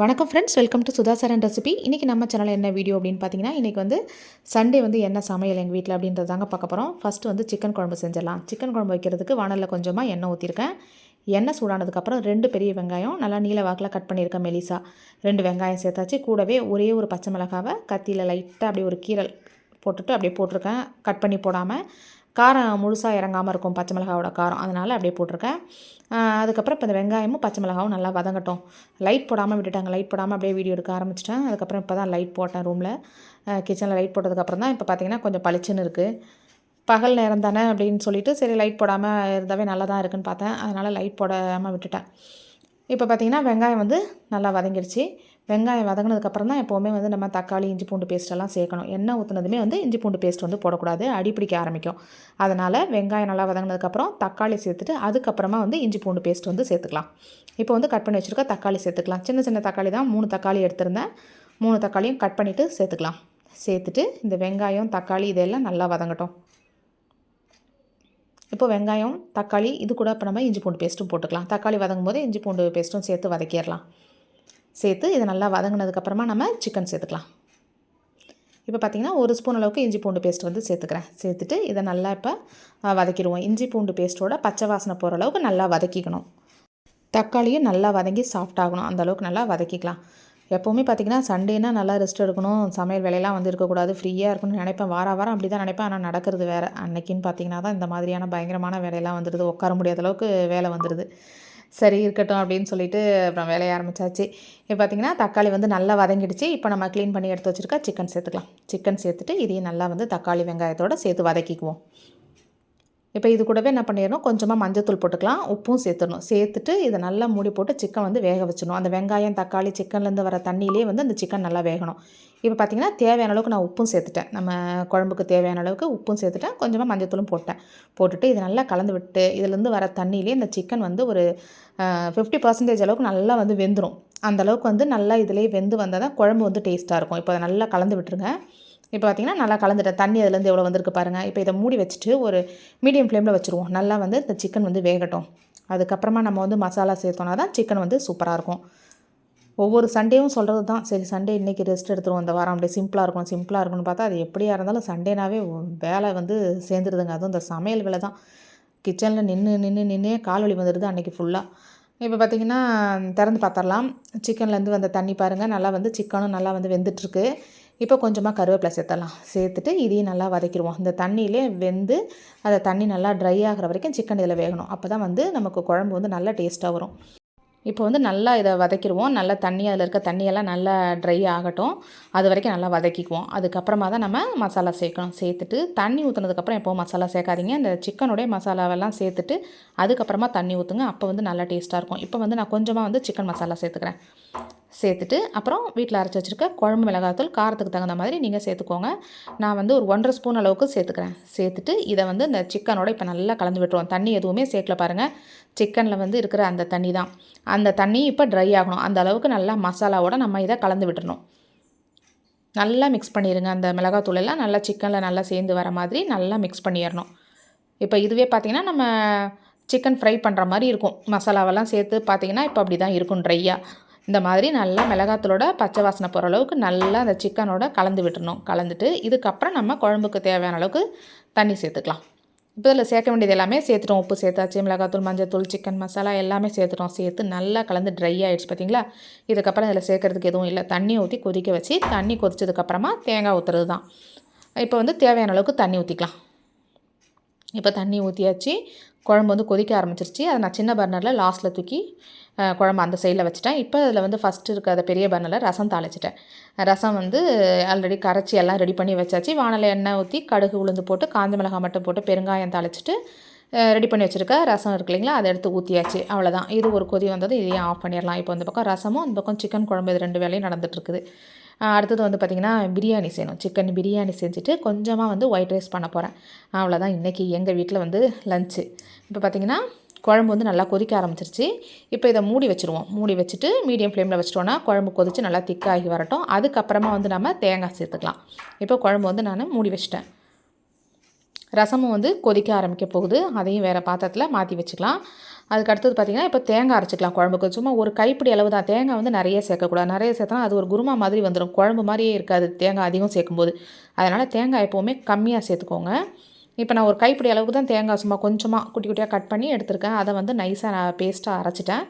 வணக்கம் friends welcome to Sudhasaran recipe இன்றைக்கி நம்ம சேனல் என்ன வீடியோ அப்படின்னு பார்த்தீங்கன்னா இன்றைக்கி வந்து சண்டே வந்து என்ன சமையல் எங்கள் வீட்டில் அப்படின்றது தாங்க பார்க்க போகிறோம் ஃபஸ்ட்டு வந்து சிக்கன் குழம்பு செஞ்சிடலாம். சிக்கன் குழம்பு வைக்கிறதுக்கு வானலில் கொஞ்சமாக எண்ணெய் ஊற்றிருக்கேன் எண்ணெய் சூடானதுக்கப்புறம் ரெண்டு பெரிய வெங்காயம் நல்லா நீல வாக்கில் கட் பண்ணியிருக்கேன் மெலிசா. ரெண்டு வெங்காயம் சேர்த்தாச்சு. கூடவே ஒரே ஒரு பச்சை மிளகாவை கத்தியில் லைட்டாக அப்படியே ஒரு கீரல் போட்டுட்டு அப்படியே போட்டிருக்கேன். கட் பண்ணி போடாமல் காரம் முழுசாக இறங்காமல் இருக்கும் பச்சை மிளகாவோட காரம். அதனால் அப்படியே போட்டிருக்கேன். அதுக்கப்புறம் இப்போ இந்த வெங்காயமும் பச்சை மிளகாவும் நல்லா வதங்கட்டும். லைட் போடாமல் விட்டுட்டாங்க. லைட் போடாமல் அப்படியே வீடியோ எடுக்க ஆரம்பிச்சிட்டேன். அதுக்கப்புறம் இப்போ தான் லைட் போட்டேன் ரூமில் கிச்சனில் லைட் போட்டதுக்கப்புறம் தான் இப்போ பார்த்தீங்கன்னா கொஞ்சம் பளிச்சுன்னு இருக்குது பகல் நேரம் தானே அப்படின்னு சொல்லிட்டு சரி லைட் போடாமல் இருந்தாவே நல்லா தான் இருக்குன்னு பார்த்தேன். அதனால் லைட் போடாமல் விட்டுட்டேன். இப்போ பார்த்தீங்கன்னா வெங்காயம் வந்து நல்லா வதங்கிடுச்சு வெங்காயம் வதங்கினதுக்கப்புறம் தான் எப்போவுமே வந்து நம்ம தக்காளி இஞ்சி பூண்டு பேஸ்ட்டெல்லாம் சேர்க்கணும். எண்ணெய் ஊற்றுனதுமே வந்து இஞ்சி பூண்டு பேஸ்ட் வந்து போடக்கூடாது. அடிப்பிடிக்க ஆரம்பிக்கும். அதனால் வெங்காயம் நல்லா வதங்கினதுக்கப்புறம் தக்காளி சேர்த்துட்டு அதுக்கப்புறமா வந்து இஞ்சி பூண்டு பேஸ்ட் வந்து சேர்த்துக்கலாம். இப்போ வந்து கட் பண்ணி வச்சுருக்க தக்காளி சேர்த்துக்கலாம். சின்ன சின்ன தக்காளி தான் மூணு தக்காளி எடுத்திருந்தேன். மூணு தக்காளியும் கட் பண்ணிவிட்டு சேர்த்துக்கலாம். சேர்த்துட்டு இந்த வெங்காயம் தக்காளி இதெல்லாம் நல்லா வதங்கட்டும். இப்போ வெங்காயம் தக்காளி இது கூட இப்போ நம்ம இஞ்சி பூண்டு பேஸ்ட்டும் போட்டுக்கலாம். தக்காளி வதங்கும் போது இஞ்சி பூண்டு பேஸ்ட்டும் சேர்த்து வதக்கிடலாம். சேர்த்து இதை நல்லா வதங்கினதுக்கப்புறமா நம்ம சிக்கன் சேர்த்துக்கலாம். இப்போ பார்த்திங்கன்னா ஒரு ஸ்பூன் அளவுக்கு இஞ்சி பூண்டு பேஸ்ட் வந்து சேர்த்துக்கிறேன். சேர்த்துட்டு இதை நல்லா இப்போ வதக்கிடுவோம். இஞ்சி பூண்டு பேஸ்ட்டோட பச்சை வாசனை போகிற அளவுக்கு நல்லா வதக்கிக்கணும். தக்காளியும் நல்லா வதங்கி சாஃப்ட் ஆகணும். அந்தளவுக்கு நல்லா வதக்கிக்கலாம். எப்போவுமே பார்த்திங்கன்னா சண்டேனா நல்லா ரெஸ்ட் எடுக்கணும். சமையல் வேலையெல்லாம் வந்து இருக்கக்கூடாது. ஃப்ரீயாக இருக்கணும்னு நினைப்பேன். வார வாரம் அப்படி தான் நினைப்பேன். ஆனால் நடக்கிறது வேறு. அன்னைக்குன்னு பார்த்தீங்கன்னா தான் இந்த மாதிரியான பயங்கரமான வேலையெல்லாம் வந்துடுது உட்கார முடியாத அளவுக்கு வேலை வந்துடுது சரி இருக்கட்டும் அப்படின்னு சொல்லிட்டு அப்புறம் வேலையை ஆரம்பிச்சாச்சு. இப்போ பார்த்தீங்கன்னா தக்காளி வந்து நல்லா வதங்கிடுச்சு. இப்போ நம்ம க்ளீன் பண்ணி எடுத்து வச்சுருக்க சிக்கன் சேர்த்துக்கலாம். சிக்கன் சேர்த்துட்டு இதையும் நல்லா வந்து தக்காளி வெங்காயத்தோடு சேர்த்து வதக்கிக்குவோம். இப்போ இது கூடவே என்ன பண்ணிடணும்? கொஞ்சமாக மஞ்சத்தூள் போட்டுக்கலாம். உப்பும் சேர்த்துடணும். சேர்த்துட்டு இதை நல்லா மூடி போட்டு சிக்கன் வந்து வேக வச்சிடணும். அந்த வெங்காயம் தக்காளி சிக்கன்லேருந்து வர தண்ணியிலே வந்து அந்த சிக்கன் நல்லா வேகணும். இப்போ பார்த்தீங்கன்னா தேவையான அளவுக்கு நான் உப்பும் சேர்த்துட்டேன். நம்ம குழம்புக்கு தேவையான அளவுக்கு உப்பும் சேர்த்துட்டேன். கொஞ்சமாக மஞ்சத்தூளும் போட்டேன். போட்டுட்டு இதை நல்லா கலந்து விட்டு இதுலேருந்து வர தண்ணியிலே இந்த சிக்கன் வந்து ஒரு ஃபிஃப்டி பர்சன்டேஜ் அளவுக்கு நல்லா வந்து வெந்துடும் அந்த அளவுக்கு வந்து நல்லா இதிலே வெந்து வந்தால் தான் குழம்பு வந்து டேஸ்ட்டாக இருக்கும். இப்போ அதை நல்லா கலந்து விட்டுருங்க. இப்போ பார்த்தீங்கன்னா நல்லா கலந்துட்டேன் தண்ணி அதுலேருந்து எவ்வளோ வந்திருக்கு பாருங்கள் இப்போ இதை மூடி வச்சுட்டு ஒரு மீடியம் ஃப்ளேமில் வச்சுருவோம். நல்லா வந்து இந்த சிக்கன் வந்து வேகட்டும். அதுக்கப்புறமா நம்ம வந்து மசாலா சேர்த்தோன்னா தான் சிக்கன் வந்து சூப்பராக இருக்கும். ஒவ்வொரு சண்டேவும் சொல்கிறது தான். சரி சண்டே இன்றைக்கி ரெஸ்ட் எடுத்துருவோம். இந்த வாரம் அப்படியே சிம்பிளாக இருக்கும் சிம்பிளாக இருக்கும்னு பார்த்தா அது எப்படியாக இருந்தாலும் சண்டேனாவே வேலை வந்து சேர்ந்துருதுங்க. அதுவும் இந்த சமையல் வேலை தான். கிச்சனில் நின்று நின்று நின்றே கால் வலி வந்துடுது அன்றைக்கி ஃபுல்லாக இப்போ பார்த்திங்கன்னா திறந்து பார்த்துடலாம். சிக்கன்லேருந்து வந்த தண்ணி பாருங்கள் நல்லா வந்து சிக்கனும் நல்லா வந்து வெந்துட்டுருக்கு. இப்போ கொஞ்சமாக கருவேப்பிலை சேர்த்தலாம் சேர்த்துட்டு இதையும் நல்லா வதக்கிடுவோம். இந்த தண்ணியிலே வெந்து அதை தண்ணி நல்லா ட்ரை ஆகிற வரைக்கும் சிக்கன் இதில் வேகணும். அப்போ தான் வந்து நமக்கு குழம்பு வந்து நல்லா டேஸ்ட்டாக வரும். இப்போ வந்து நல்லா இதை வதக்கிடுவோம். நல்லா தண்ணி அதில் இருக்க தண்ணியெல்லாம் நல்லா ட்ரை ஆகட்டும். அது வரைக்கும் நல்லா வதக்கிக்குவோம். அதுக்கப்புறமா தான் நம்ம மசாலா சேர்க்கணும். சேர்த்துட்டு தண்ணி ஊற்றுனதுக்கப்புறம் எப்போவும் மசாலா சேர்க்காதீங்க. இந்த சிக்கனுடைய மசாலாவெல்லாம் சேர்த்துட்டு அதுக்கப்புறமா தண்ணி ஊற்றுங்க அப்போ வந்து நல்லா டேஸ்ட்டாக இருக்கும். இப்போ வந்து நான் கொஞ்சமாக வந்து சிக்கன் மசாலா சேர்த்துக்கிறேன். சேர்த்துட்டு அப்புறம் வீட்டில் அரைச்சி வச்சுருக்க குழம்பு மிளகாத்தூள் காரத்துக்கு தகுந்த மாதிரி நீங்கள் சேர்த்துக்கோங்க. நான் வந்து ஒரு ஒன்றரை ஸ்பூன் அளவுக்கு சேர்த்துக்கிறேன். சேர்த்துட்டு இதை வந்து இந்த சிக்கனோட இப்போ நல்லா கலந்து விட்டுருவோம். தண்ணி எதுவுமே சேர்க்கல பாருங்கள் சிக்கனில் வந்து இருக்கிற அந்த தண்ணி தான். அந்த தண்ணி இப்போ ட்ரை ஆகணும். அந்த அளவுக்கு நல்லா மசாலாவோட நம்ம இதை கலந்து விட்டுறணும். நல்லா மிக்ஸ் பண்ணிடுங்க அந்த மிளகாத்தூள் எல்லாம் நல்லா சிக்கனில் நல்லா சேர்ந்து வர மாதிரி நல்லா மிக்ஸ் பண்ணிடணும். இப்போ இதுவே பார்த்திங்கன்னா நம்ம சிக்கன் ஃப்ரை பண்ணுற மாதிரி இருக்கும். மசாலாவெல்லாம் சேர்த்து பார்த்திங்கன்னா இப்போ அப்படி தான் இருக்கும் ட்ரையாக இந்த மாதிரி நல்லா மிளகாத்தூளோட பச்சை வாசனை போகிற அளவுக்கு நல்லா அந்த சிக்கனோட கலந்து விட்டுறணும். கலந்துட்டு இதுக்கப்புறம் நம்ம குழம்புக்கு தேவையான அளவுக்கு தண்ணி சேர்த்துக்கலாம். இப்போ இதில் சேர்க்க வேண்டியது எல்லாமே சேர்த்துட்டோம். உப்பு சேர்த்தாச்சு மிளகாத்தூள் மஞ்சத்தூள் சிக்கன் மசாலா எல்லாமே சேர்த்துட்டோம். சேர்த்து நல்லா கலந்து ட்ரை ஆகிடுச்சு பார்த்தீங்களா இதுக்கப்புறம் இதில் சேர்க்கறதுக்கு எதுவும் இல்லை. தண்ணி ஊற்றி கொதிக்க வச்சு தண்ணி கொதிச்சதுக்கப்புறமா தேங்காய் ஊற்றுறது தான் இப்போ வந்து தேவையான அளவுக்கு தண்ணி ஊற்றிக்கலாம் இப்போ தண்ணி ஊற்றியாச்சு குழம்பு வந்து கொதிக்க ஆரம்பிச்சிருச்சு. அதை நான் சின்ன பர்னரில் லாஸ்ட்டில் தூக்கி குழம்பு அந்த சைடில் வச்சுட்டேன். இப்போ அதில் வந்து ஃபஸ்ட்டு இருக்க பெரிய பர்னரில் ரசம் தாளிச்சிட்டேன். ரசம் வந்து ஆல்ரெடி கரைச்சி எல்லாம் ரெடி பண்ணி வச்சாச்சு. வானலை எண்ணெய் ஊற்றி கடுகு உளுந்து போட்டு காஞ்ச மிளகாய் மட்டும் போட்டு பெருங்காயம் தாளிச்சிட்டு ரெடி பண்ணி வச்சுருக்க ரசம் இருக்கு இல்லைங்களா? அதை எடுத்து ஊற்றியாச்சு அவ்வளோதான் இது ஒரு கொதி வந்தது. இதையும் ஆஃப் பண்ணிடலாம். இப்போ இந்த பக்கம் ரசமும் இந்த பக்கம் சிக்கன் குழம்பு இது ரெண்டு வேலையும் நடந்துட்டுருக்குது அடுத்தது வந்து பார்த்திங்கன்னா பிரியாணி செய்யணும். சிக்கன் பிரியாணி செஞ்சுட்டு கொஞ்சமாக வந்து ஒயிட் ரைஸ் பண்ண போகிறேன் அவ்வளோதான் இன்றைக்கி எங்கள் வீட்டில் வந்து லஞ்சு இப்போ பார்த்திங்கன்னா குழம்பு வந்து நல்லா கொதிக்க ஆரம்பிச்சிருச்சு. இப்போ இதை மூடி வச்சுருவோம். மூடி வச்சுட்டு மீடியம் ஃப்ளேமில் வச்சிட்டோன்னா குழம்பு கொதித்து நல்லா திக்காகி வரட்டும். அதுக்கப்புறமா வந்து நம்ம தேங்காய் சேர்த்துக்கலாம். இப்போ குழம்பு வந்து நான் மூடி வச்சிட்டேன். ரசமும் வந்து கொதிக்க ஆரம்பிக்க போகுது. அதையும் வேறு பாத்திரத்தில் மாற்றி வச்சுக்கலாம். அதுக்கு அடுத்தது பார்த்திங்கன்னா இப்போ தேங்காய் அரைச்சிக்கலாம் குழம்புக்கு. சும்மா ஒரு கைப்பிடி அளவு தான். தேங்காய் வந்து நிறைய சேர்க்கக்கூடாது. நிறைய சேர்த்தனா அது ஒரு குருமா மாதிரி வந்துடும் குழம்பு மாதிரியே இருக்காது. தேங்காய் அதிகம் சேர்க்கும்போது. அதனால் தேங்காய் எப்போவுமே கம்மியாக சேர்த்துக்கோங்க. இப்போ நான் ஒரு கைப்பிடி அளவுக்கு தான் தேங்காய் சும்மா கொஞ்சமாக குட்டி குட்டியாக கட் பண்ணி எடுத்திருக்கேன். அதை வந்து நைஸாக நான் பேஸ்ட்டாக அரைச்சிட்டேன்.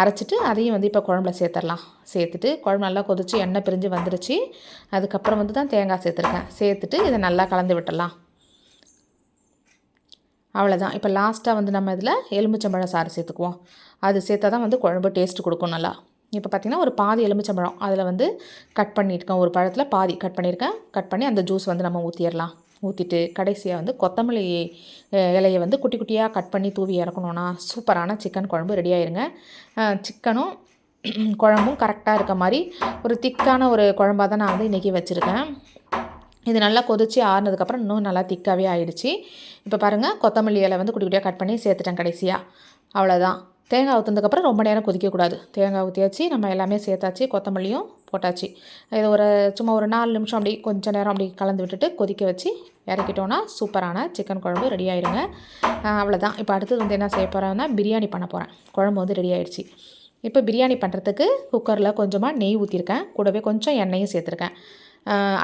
அரைச்சிட்டு அதையும் வந்து இப்போ குழம்புல சேர்த்துடலாம். சேர்த்துட்டு குழம்பு நல்லா கொதித்து எண்ணெய் பிரிஞ்சு வந்துருச்சு. அதுக்கப்புறம் வந்து தான் தேங்காய் சேர்த்துருக்கேன். சேர்த்துட்டு இதை நல்லா கலந்து விட்டுடலாம். அவ்வளோதான் இப்போ லாஸ்ட்டாக வந்து நம்ம இதில் எலுமிச்சம்பழம் சாறு சேர்த்துக்குவோம். அது சேர்த்தா தான் வந்து குழம்பு டேஸ்ட் கொடுக்கும் நல்லா. இப்போ பார்த்திங்கன்னா ஒரு பாதி எலுமிச்சம்பழம் அதில் வந்து கட் பண்ணியிருக்கேன். ஒரு பழத்தில் பாதி கட் பண்ணியிருக்கேன். கட் பண்ணி அந்த ஜூஸ் வந்து நம்ம ஊற்றிடலாம் ஊற்றிட்டு கடைசியாக வந்து கொத்தமல்லி இலையை வந்து குட்டி குட்டியாக கட் பண்ணி தூவி இறக்கணுன்னா சூப்பரான சிக்கன் குழம்பு ரெடி ஆயிருங்க. சிக்கனும் குழம்பும் கரெக்டாக இருக்க மாதிரி ஒரு திக்கான ஒரு குழம்பாக தான் நான் வந்து இன்றைக்கி வச்சுருக்கேன். இது நல்லா கொதித்து ஆறுனதுக்கப்புறம் இன்னும் நல்லா திக்காகவே ஆயிடுச்சு. இப்போ பாருங்கள் கொத்தமல்லி இலை வந்து குட்டி குட்டியாக கட் பண்ணி சேர்த்துட்டேன் கடைசியாக அவ்வளோதான் தேங்காய் ஊற்றுனதுக்கப்புறம் ரொம்ப நேரம் கொதிக்கக்கூடாது. தேங்காய் ஊற்றியாச்சு நம்ம எல்லாமே சேர்த்தாச்சு கொத்தமல்லியும் போட்டாச்சு. இது ஒரு சும்மா ஒரு நாலு நிமிஷம் அப்படி கொஞ்சம் நேரம் அப்படி கலந்து விட்டுட்டு கொதிக்க வச்சு இறக்கிட்டோன்னா சூப்பரான சிக்கன் குழம்பு ரெடி ஆயிருங்க. அவ்வளோதான் இப்போ அடுத்தது வந்து என்ன செய்ய போகிறேன்னா பிரியாணி பண்ண போகிறேன் குழம்பு வந்து ரெடி ஆயிடுச்சு. இப்போ பிரியாணி பண்ணுறதுக்கு குக்கரில் கொஞ்சமாக நெய் ஊற்றிருக்கேன் கூடவே கொஞ்சம் எண்ணெயும் சேர்த்துருக்கேன்.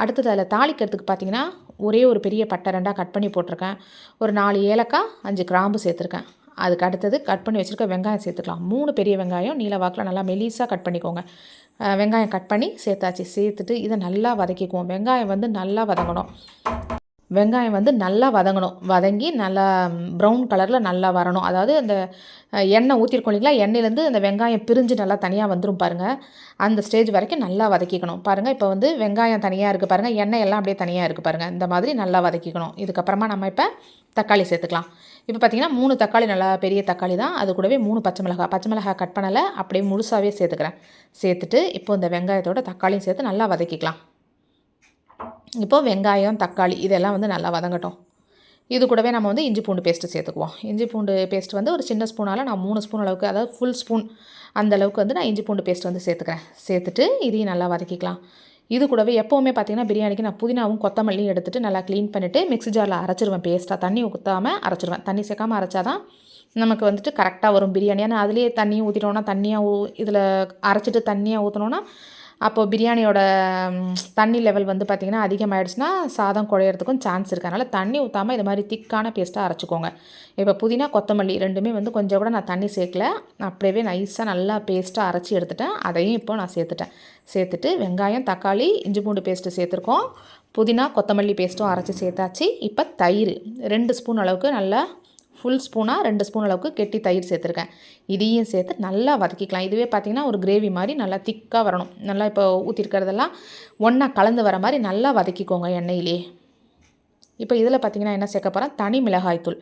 அடுத்தது அதில் தாளிக்கிறதுக்கு பார்த்தீங்கன்னா ஒரே ஒரு பெரிய பட்டை ரெண்டாக கட் பண்ணி போட்டிருக்கேன். ஒரு நாலு ஏலக்காய் அஞ்சு கிராம்பு சேர்த்துருக்கேன். அதுக்கு அடுத்தது கட் பண்ணி வச்சுருக்க வெங்காயம் சேர்த்துக்கலாம். மூணு பெரிய வெங்காயம் நீல வாக்கில் நல்லா மெலிசாக கட் பண்ணிக்கோங்க. வெங்காயம் கட் பண்ணி சேர்த்தாச்சு. சேர்த்துட்டு இதை நல்லா வதக்கிக்குவோம். வெங்காயம் வந்து நல்லா வதங்கணும். வெங்காயம் வந்து நல்லா வதங்கணும். வதங்கி நல்லா ப்ரௌன் கலரில் நல்லா வரணும். அதாவது அந்த எண்ணெய் ஊற்றிருக்கோம் இல்லைங்களா? எண்ணெயிலேருந்து அந்த வெங்காயம் பிரிஞ்சு நல்லா தனியாக வந்துடும் பாருங்கள் அந்த ஸ்டேஜ் வரைக்கும் நல்லா வதக்கிக்கணும். பாருங்கள் இப்போ வந்து வெங்காயம் தனியாக இருக்குது பாருங்கள் எண்ணெய் எல்லாம் அப்படியே தனியாக இருக்குது பாருங்கள் இந்த மாதிரி நல்லா வதக்கிக்கணும். இதுக்கப்புறமா நம்ம இப்போ தக்காளி சேர்த்துக்கலாம். இப்போ பார்த்திங்கன்னா மூணு தக்காளி நல்லா பெரிய தக்காளி தான். அது கூடவே மூணு பச்சை மிளகாய். பச்சை மிளகாய் கட் பண்ணலை. அப்படியே முழுசாகவே சேர்த்துக்கிறேன். சேர்த்துட்டு இப்போ இந்த வெங்காயத்தோட தக்காளியும் சேர்த்து நல்லா வதக்கிக்கலாம். இப்போது வெங்காயம் தக்காளி இதெல்லாம் வந்து நல்லா வதங்கட்டும். இது கூடவே நம்ம வந்து இஞ்சி பூண்டு பேஸ்ட்டு சேர்த்துக்குவோம். இஞ்சி பூண்டு பேஸ்ட் வந்து ஒரு சின்ன ஸ்பூனால் நான் மூணு ஸ்பூன் அளவுக்கு அதாவது ஃபுல் ஸ்பூன் அந்த அளவுக்கு வந்து நான் இஞ்சி பூண்டு பேஸ்ட் வந்து சேர்த்துக்கிறேன். சேர்த்துட்டு இதையும் நல்லா வதக்கிக்கலாம். இது கூடவே எப்போவுமே பார்த்திங்கன்னா பிரியாணிக்கு நான் புதினாவும் கொத்தமல்லியும் எடுத்துகிட்டு நல்லா க்ளீன் பண்ணிவிட்டு மிக்ஸி ஜாரில் அரைச்சிருவேன் பேஸ்ட்டாக தண்ணி ஊற்றாமல் அரைச்சிருவேன். தண்ணி சேர்க்காமல் அரைச்சா தான் நமக்கு வந்துட்டு கரெக்டாக வரும் பிரியாணி. ஏன்னா அதுலேயே தண்ணியும் ஊற்றிட்டோன்னா தண்ணியாக ஊ இதில் அரைச்சிட்டு தண்ணியாக ஊற்றினோன்னா அப்போது பிரியாணியோட தண்ணி லெவல் வந்து பார்த்திங்கன்னா அதிகமாகிடுச்சுன்னா சாதம் குழையிறதுக்கும் சான்ஸ் இருக்குது அதனால் தண்ணி ஊற்றாமல் இது மாதிரி திக்கான பேஸ்ட்டாக அரைச்சிக்கோங்க. இப்போ புதினா கொத்தமல்லி ரெண்டுமே வந்து கொஞ்சம் கூட நான் தண்ணி சேர்க்கல. அப்படியே நைஸாக நல்லா பேஸ்ட்டாக அரைச்சி எடுத்துட்டேன். அதையும் இப்போ நான் சேர்த்துட்டேன். சேர்த்துட்டு வெங்காயம் தக்காளி இஞ்சி பூண்டு பேஸ்ட்டு சேர்த்துருக்கோம். புதினா கொத்தமல்லி பேஸ்ட்டும் அரைச்சி சேர்த்தாச்சு. இப்போ தயிர் ரெண்டு ஸ்பூன் அளவுக்கு நல்லா ஃபுல் ஸ்பூனாக ரெண்டு ஸ்பூன் அளவுக்கு கெட்டி தயிர் சேர்த்துருக்கேன். இதையும் சேர்த்து நல்லா வதக்கிக்கலாம். இதுவே பார்த்திங்கன்னா ஒரு கிரேவி மாதிரி நல்லா திக்காக வரணும். நல்லா இப்போ ஊற்றிருக்கிறதெல்லாம் ஒன்றா கலந்து வர மாதிரி நல்லா வதக்கிக்கோங்க எண்ணெயிலேயே இப்போ இதில் பார்த்திங்கன்னா என்ன சேர்க்க போகிறேன் தனி மிளகாய்த்தூள்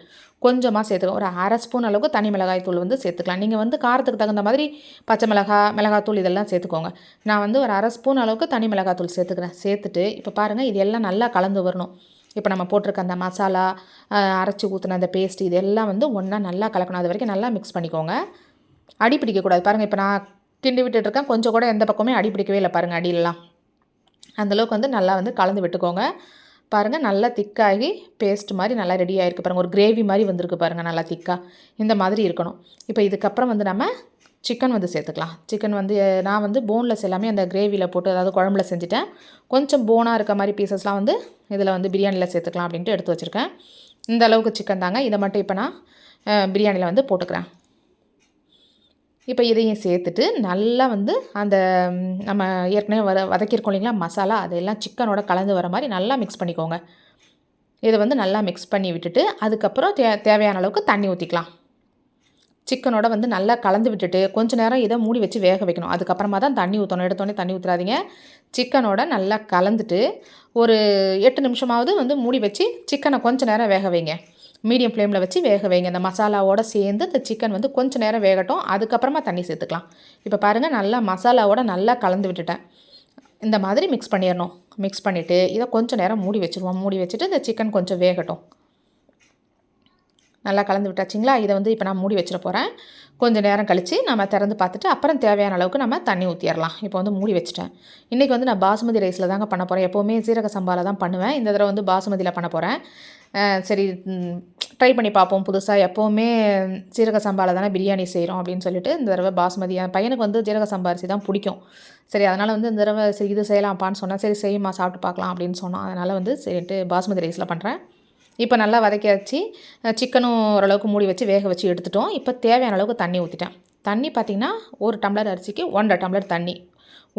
கொஞ்சமாக சேர்த்துக்கலாம் ஒரு அரை ஸ்பூன் அளவுக்கு தனி மிளகாய்த்தூள் வந்து சேர்த்துக்கலாம். நீங்கள் வந்து காரத்துக்கு தகுந்த மாதிரி பச்சை மிளகாய் மிளகாத்தூள் இதெல்லாம் சேர்த்துக்கோங்க. நான் வந்து ஒரு அரை ஸ்பூன் அளவுக்கு தனி மிளகாத்தூள் சேர்த்துக்கிறேன். சேர்த்துட்டு இப்போ பாருங்கள் இது எல்லாம் நல்லா கலந்து வரணும். இப்போ நம்ம போட்டிருக்க அந்த மசாலா அரைச்சி ஊற்றின அந்த பேஸ்ட் இதெல்லாம் வந்து ஒன்றா நல்லா கலக்கணும். அது வரைக்கும் நல்லா மிக்ஸ் பண்ணிக்கோங்க. அடி பிடிக்கக்கூடாது. பாருங்கள் இப்போ நான் கிண்டி விட்டுட்ருக்கேன். கொஞ்சம் கூட எந்த பக்கமே அடி பிடிக்கவே இல்லை பாருங்கள் அடியிலலாம். அந்தளவுக்கு வந்து நல்லா வந்து கலந்து விட்டுக்கோங்க. பாருங்கள் நல்லா திக்காகி பேஸ்ட் மாதிரி நல்லா ரெடி ஆகிருக்கு பாருங்கள் ஒரு கிரேவி மாதிரி வந்திருக்கு பாருங்கள் நல்லா திக்காக இந்த மாதிரி இருக்கணும். இப்போ இதுக்கப்புறம் வந்து நம்ம சிக்கன் வந்து சேர்த்துக்கலாம். சிக்கன் வந்து நான் வந்து போன்லெஸ் எல்லாமே அந்த கிரேவியில் போட்டு அதாவது குழம்புல செஞ்சுட்டேன். கொஞ்சம் போனாக இருக்க மாதிரி பீசஸ்லாம் வந்து இதில் வந்து பிரியாணியில் சேர்த்துக்கலாம் அப்படின்ட்டு எடுத்து வச்சுருக்கேன். இந்த அளவுக்கு சிக்கன் தாங்க. இதை மட்டும் இப்போ நான் பிரியாணியில் வந்து போட்டுக்கிறேன். இப்போ இதையும் சேர்த்துட்டு நல்லா வந்து அந்த நம்ம ஏற்கனவே வர வதக்கியிருக்கோம் இல்லைங்களா மசாலா அதெல்லாம் சிக்கனோட கலந்து வர மாதிரி நல்லா மிக்ஸ் பண்ணிக்கோங்க. இதை வந்து நல்லா மிக்ஸ் பண்ணி விட்டுட்டு அதுக்கப்புறம் தே தேவையான அளவுக்கு தண்ணி ஊற்றிக்கலாம் சிக்கனோட வந்து நல்லா கலந்து விட்டுட்டு கொஞ்சம் நேரம் இதை மூடி வச்சு வேக வைக்கணும். அதுக்கப்புறமா தான் தண்ணி ஊற்றணும் எடுத்தோடனே தண்ணி ஊற்றாதீங்க சிக்கனோட நல்லா கலந்துட்டு ஒரு எட்டு நிமிஷமாவது வந்து மூடி வச்சு சிக்கனை கொஞ்சம் நேரம் வேக வைங்க. மீடியம் ஃப்ளேமில் வச்சு வேக வைங்க. இந்த மசாலாவோட சேர்ந்து இந்த சிக்கன் வந்து கொஞ்சம் நேரம் வேகட்டும். அதுக்கப்புறமா தண்ணி சேர்த்துக்கலாம். இப்போ பாருங்கள் நல்லா மசாலாவோட நல்லா கலந்து விட்டுட்டேன். இந்த மாதிரி மிக்ஸ் பண்ணிடணும். மிக்ஸ் பண்ணிவிட்டு இதை கொஞ்சம் நேரம் மூடி வச்சுருவோம். மூடி வச்சுட்டு இந்த சிக்கன் கொஞ்சம் வேகட்டும். நல்லா கலந்து விட்டாச்சிங்களா? இதை வந்து இப்போ நான் மூடி வச்சிட போகிறேன் கொஞ்சம் நேரம் கழித்து நம்ம திறந்து பார்த்துட்டு அப்புறம் தேவையான அளவுக்கு நம்ம தண்ணி ஊற்றிடலாம் இப்போ வந்து மூடி வச்சுட்டேன். இன்றைக்கி வந்து நான் பாசுமதி ரைஸில் தாங்க பண்ண போகிறேன் எப்போவுமே சீரக சம்பாவில் தான் பண்ணுவேன். இந்த தடவை வந்து பாசுமதியில் பண்ண போகிறேன் சரி ட்ரை பண்ணி பார்ப்போம் புதுசாக எப்போவுமே சீரக சம்பாவில் தானே பிரியாணி செய்கிறோம் அப்படின்னு சொல்லிட்டு இந்த தடவை பாஸ்மதி என் பையனுக்கு வந்து ஜீரக சம்பாரிசி தான் பிடிக்கும். சரி அதனால் வந்து இந்த தடவை சரி இது செய்யலாம்ப்பான்னு சொன்னால் சரி செய்யுமா சாப்பிட்டு பார்க்கலாம் அப்படின்னு சொன்னோம் அதனால் வந்து சரிட்டு பாஸ்மதி ரைஸில் பண்ணுறேன் இப்போ நல்லா வதக்கியாச்சு. சிக்கனும் ஓரளவுக்கு மூடி வச்சு வேக வச்சு எடுத்துட்டோம். இப்போ தேவையான அளவுக்கு தண்ணி ஊற்றிட்டேன் தண்ணி பார்த்திங்கன்னா ஒரு டம்ளர் அரிசிக்கு ஒன்றரை டம்ளர் தண்ணி.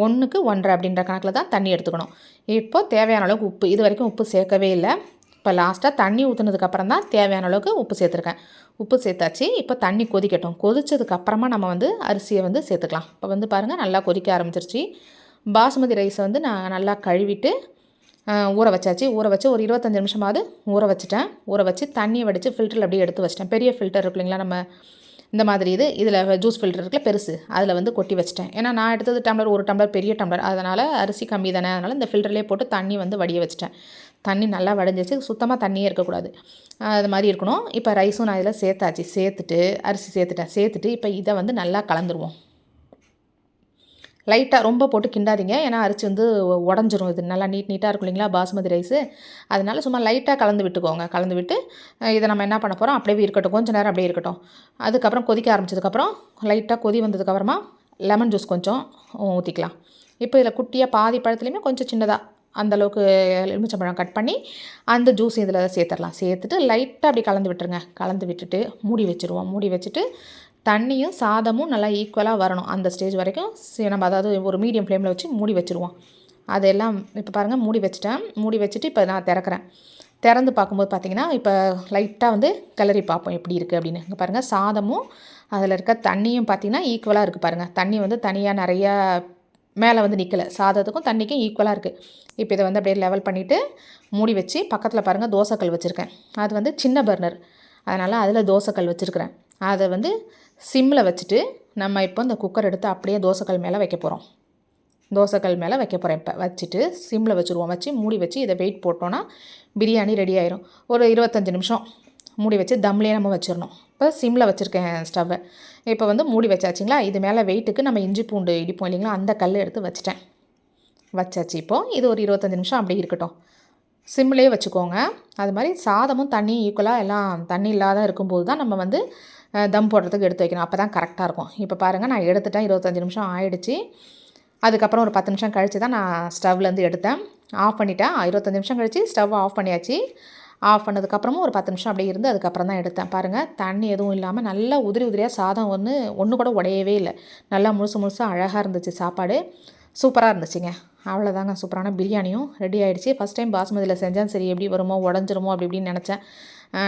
ஒன்றுக்கு ஒன்றரை அப்படின்ற கணக்கில் தான் தண்ணி எடுத்துக்கணும். இப்போ தேவையான அளவுக்கு உப்பு. இது வரைக்கும் உப்பு சேர்க்கவே இல்லை. இப்போ லாஸ்ட்டாக தண்ணி ஊற்றுனதுக்கப்புறம் தான் தேவையான அளவுக்கு உப்பு சேர்த்துருக்கேன். உப்பு சேர்த்தாச்சு. இப்போ தண்ணி கொதிக்கட்டும். கொதிச்சதுக்கப்புறமா நம்ம வந்து அரிசியை வந்து சேர்த்துக்கலாம். இப்போ வந்து பாருங்கள் நல்லா கொதிக்க ஆரம்பிச்சிருச்சு. பாசுமதி ரைஸை வந்து நான் நல்லா கழுவிட்டு ஊற வச்சாச்சு. ஊற வச்சு ஒரு இருபத்தஞ்சி நிமிஷமாவது ஊற வச்சுட்டேன். ஊற வச்சு தண்ணியை வடித்து ஃபில்டரில் அப்படியே எடுத்து வச்சிட்டேன். பெரிய ஃபில்டர் இருக்கு இல்லைங்களா? நம்ம இந்த மாதிரி இது. இதில் ஜூஸ் ஃபில்டர் இருக்குல்ல பெருசு. அதில் வந்து கொட்டி வச்சிட்டேன். ஏன்னா நான் எடுத்தது டம்ளர் ஒரு டம்ளர் பெரிய டம்ளர் அதனால் அரிசி கம்மி தானே. அதனால் இந்த ஃபில்டர்லேயே போட்டு தண்ணி வந்து வடிய வச்சிட்டேன். தண்ணி நல்லா வடிஞ்சிச்சு சுத்தமாக தண்ணியே இருக்கக்கூடாது. அது மாதிரி இருக்கணும். இப்போ ரைஸும் நான் இதில் சேர்த்தாச்சு. சேர்த்துட்டு அரிசி சேர்த்துட்டேன். சேர்த்துட்டு இப்போ இதை வந்து நல்லா கலந்துருவோம். லைட்டாக ரொம்ப போட்டு கிண்டாதீங்க. ஏன்னா அரிசி வந்து உடஞ்சிரும். இது நல்லா நீட் நீட்டாக இருக்கும் இல்லைங்களா பாஸ்மதி ரைஸு. அதனால சும்மா லைட்டாக கலந்து விட்டுக்கோங்க. கலந்து விட்டு இதை நம்ம என்ன பண்ண போகிறோம் அப்படியே இருக்கட்டும். கொஞ்சம் நேரம் அப்படியே இருக்கட்டும். அதுக்கப்புறம் கொதிக்க ஆரம்பிச்சதுக்கப்புறம் லைட்டாக கொதி வந்ததுக்கப்புறமா லெமன் ஜூஸ் கொஞ்சம் ஊற்றிக்கலாம் இப்போ இதில் குட்டியாக பாதி பழத்துலேயுமே கொஞ்சம் சின்னதாக அந்தளவுக்கு எலுமிச்சம்பழம் கட் பண்ணி அந்த ஜூஸ் இதில் சேர்த்துடலாம். சேர்த்துட்டு லைட்டாக அப்படி கலந்து விட்டுருங்க. கலந்து விட்டுட்டு மூடி வச்சுருவோம். மூடி வச்சுட்டு தண்ணியும் சாதமும் நல்லா ஈக்குவலாக வரணும். அந்த ஸ்டேஜ் வரைக்கும் நம்ம அதாவது ஒரு மீடியம் ஃப்ளேமில் வச்சு மூடி வச்சுருவோம். அதெல்லாம் இப்போ பாருங்கள் மூடி வச்சுட்டேன். மூடி வச்சுட்டு இப்போ நான் திறக்கிறேன். திறந்து பார்க்கும்போது பார்த்திங்கன்னா இப்போ லைட்டாக வந்து கிளறி பார்ப்போம் எப்படி இருக்குது அப்படின்னு. இங்கே பாருங்கள் சாதமும் அதில் இருக்க தண்ணியும் பார்த்திங்கன்னா ஈக்குவலாக இருக்குது பாருங்கள் தண்ணி வந்து தனியாக நிறையா மேலே வந்து நிற்கலை சாதத்துக்கும் தண்ணிக்கும் ஈக்குவலாக இருக்குது இப்போ இதை வந்து அப்படியே லெவல் பண்ணிவிட்டு மூடி வச்சு பக்கத்தில் பாருங்கள் தோசைக்கல் வச்சுருக்கேன். அது வந்து சின்ன பர்னர் அதனால் அதில் தோசைக்கல் வச்சுருக்கிறேன். அதை வந்து சிம்மில் வச்சுட்டு நம்ம இப்போ இந்த குக்கர் எடுத்து அப்படியே தோசைக்கல் மேலே வைக்க போகிறோம் தோசைக்கல் மேலே வைக்க போகிறேன் இப்போ. வச்சுட்டு சிம்மில் வச்சுருவோம். வச்சு மூடி வச்சு இதை வெயிட் போட்டோன்னா பிரியாணி ரெடி ஆயிரும். ஒரு இருபத்தஞ்சி நிமிஷம் மூடி வச்சு தம்லேயே நம்ம வச்சிடணும் இப்போ சிம்மில் வச்சுருக்கேன் ஸ்டவ்வை இப்போ வந்து மூடி வச்சாச்சிங்களா? இது மேலே வெயிட்டுக்கு நம்ம இஞ்சி பூண்டு இடிப்போம் இல்லைங்களா? அந்த கல் எடுத்து வச்சுட்டேன். வச்சாச்சு இப்போது இது ஒரு இருபத்தஞ்சி நிமிஷம் அப்படியே இருக்கட்டும். சிம்லேயே வச்சுக்கோங்க. அது மாதிரி சாதமும் தண்ணி ஈக்குவலாக எல்லாம் தண்ணி இல்லாத இருக்கும்போது தான் நம்ம வந்து தம் போடுறதுக்கு எடுத்து வைக்கணும். அப்போ தான் கரெக்டாக இருக்கும். இப்போ பாருங்கள் நான் எடுத்துட்டேன். இருபத்தஞ்சி நிமிஷம் ஆயிடுச்சு. அதுக்கப்புறம் ஒரு பத்து நிமிஷம் கழித்து தான் நான் ஸ்டவ்லேருந்து எடுத்தேன். ஆஃப் பண்ணிட்டேன். இருபத்தஞ்சி நிமிஷம் கழித்து ஸ்டவ் ஆஃப் பண்ணியாச்சு. ஆஃப் பண்ணதுக்கப்புறமும் ஒரு பத்து நிமிஷம் அப்படியே இருந்து அதுக்கப்புறம் தான் எடுத்தேன். பாருங்கள் தண்ணி எதுவும் இல்லாமல் நல்லா உதிரி உதிரியாக சாதம் ஒன்று ஒன்று கூட உடையவே இல்லை. நல்லா முழுசு முழுசாக அழகாக இருந்துச்சு சாப்பாடு. சூப்பராக இருந்துச்சுங்க. அவ்வளோதாங்க சூப்பரான பிரியாணியும் ரெடி ஆகிடுச்சு ஃபஸ்ட் டைம் பாஸ்மதியில் செஞ்சேன் சரி எப்படி வருமோ உடஞ்சிருமோ அப்படி இப்படின்னு நினச்சேன்.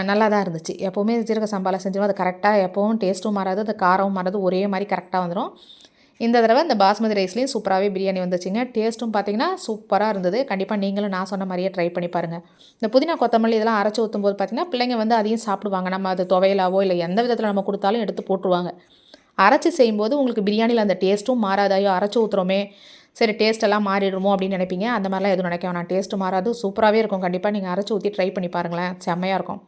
நல்லா தான் இருந்துச்சு. எப்போவுமே ஜீரக சம்பாவில் செஞ்சிடும் அது கரெக்டாக எப்போவும் டேஸ்ட்டும் மாறாது அது காரமும் மாறாது ஒரே மாதிரி கரெக்டாக வந்துடும் இந்த தடவை இந்த பாஸ்மதி ரைஸ்லேயும் சூப்பராகவே பிரியாணி வந்துச்சுங்க. டேஸ்ட்டும் பார்த்தீங்கன்னா சூப்பராக இருந்தது. கண்டிப்பாக நீங்களும் நான் சொன்ன மாதிரியே ட்ரை பண்ணி பாருங்கள் இந்த புதினா கொத்தமல்லி இதெல்லாம் அரைச்சி ஊற்றும் போது பார்த்திங்கன்னா பிள்ளைங்க வந்து அதையும் சாப்பிடுவாங்க. நம்ம அது துவையலாவோ இல்லை எந்த விதத்தில் நம்ம கொடுத்தாலும் எடுத்து போட்டுருவாங்க. அரைச்சி செய்யும்போது உங்களுக்கு பிரியாணியில் அந்த டேஸ்ட்டும் மாறாதாயோ அரைச்சி ஊற்றுறோமே சரி டேஸ்ட்டெல்லாம் மாறிடுமோ அப்படின்னு நினைப்பீங்க. அந்த மாதிரிலாம் எதுவும் நினைக்க வேணாம். டேஸ்ட்டு மாறாது. சூப்பராகவே இருக்கும். கண்டிப்பாக நீங்கள் அரைச்சி ஊற்றி ட்ரை பண்ணி பாருங்களேன். செம்மையாக இருக்கும்.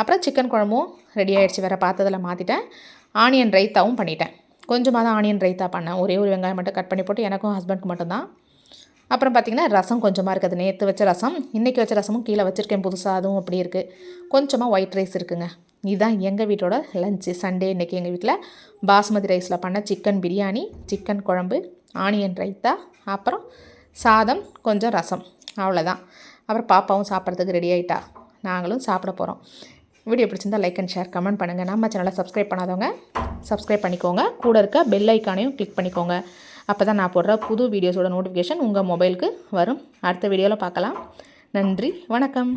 அப்புறம் சிக்கன் குழம்பும் ரெடி ஆகிடுச்சு வேறு பார்த்ததில் மாற்றிட்டேன் ஆனியன் ரைத்தாவும் பண்ணிட்டேன். கொஞ்சமாக தான் ஆனியன் ரைத்தா பண்ணேன். ஒரே ஒரு வெங்காயம் மட்டும் கட் பண்ணி போட்டு எனக்கும் ஹஸ்பண்ட்க்கு மட்டும்தான். அப்புறம் பார்த்திங்கன்னா ரசம் கொஞ்சமாக இருக்குது. நேற்று வச்ச ரசம் இன்றைக்கி வச்ச ரசமும் கீழே வச்சுருக்கேன் புதுசாக அதுவும் அப்படி இருக்குது கொஞ்சமாக ஒயிட் ரைஸ் இருக்குங்க. இதுதான் எங்கள் வீட்டோட லஞ்சு சண்டே இன்றைக்கி எங்கள் வீட்டில் பாஸ்மதி ரைஸில் பண்ண சிக்கன் பிரியாணி சிக்கன் குழம்பு ஆனியன் ரைத்தா அப்புறம் சாதம் கொஞ்சம் ரசம். அவ்வளோதான் அப்புறம் பாப்பாவும் சாப்பிட்றதுக்கு ரெடி ஆகிட்டா நாங்களும் சாப்பிட போகிறோம் வீடியோ பிடிச்சிருந்தால் லைக் அண்ட் ஷேர் கமெண்ட் பண்ணுங்கள் நம்ம சேனலை சப்ஸ்கிரைப் பண்ணாதவங்க சப்ஸ்கிரைப் பண்ணிக்கோங்க. கூட இருக்க பெல் ஐக்கானையும் கிளிக் பண்ணிக்கோங்க. அப்போ தான் நான் போடுற புது வீடியோஸோட நோட்டிஃபிகேஷன் உங்கள் மொபைலுக்கு வரும். அடுத்த வீடியோவில் பார்க்கலாம். நன்றி வணக்கம்.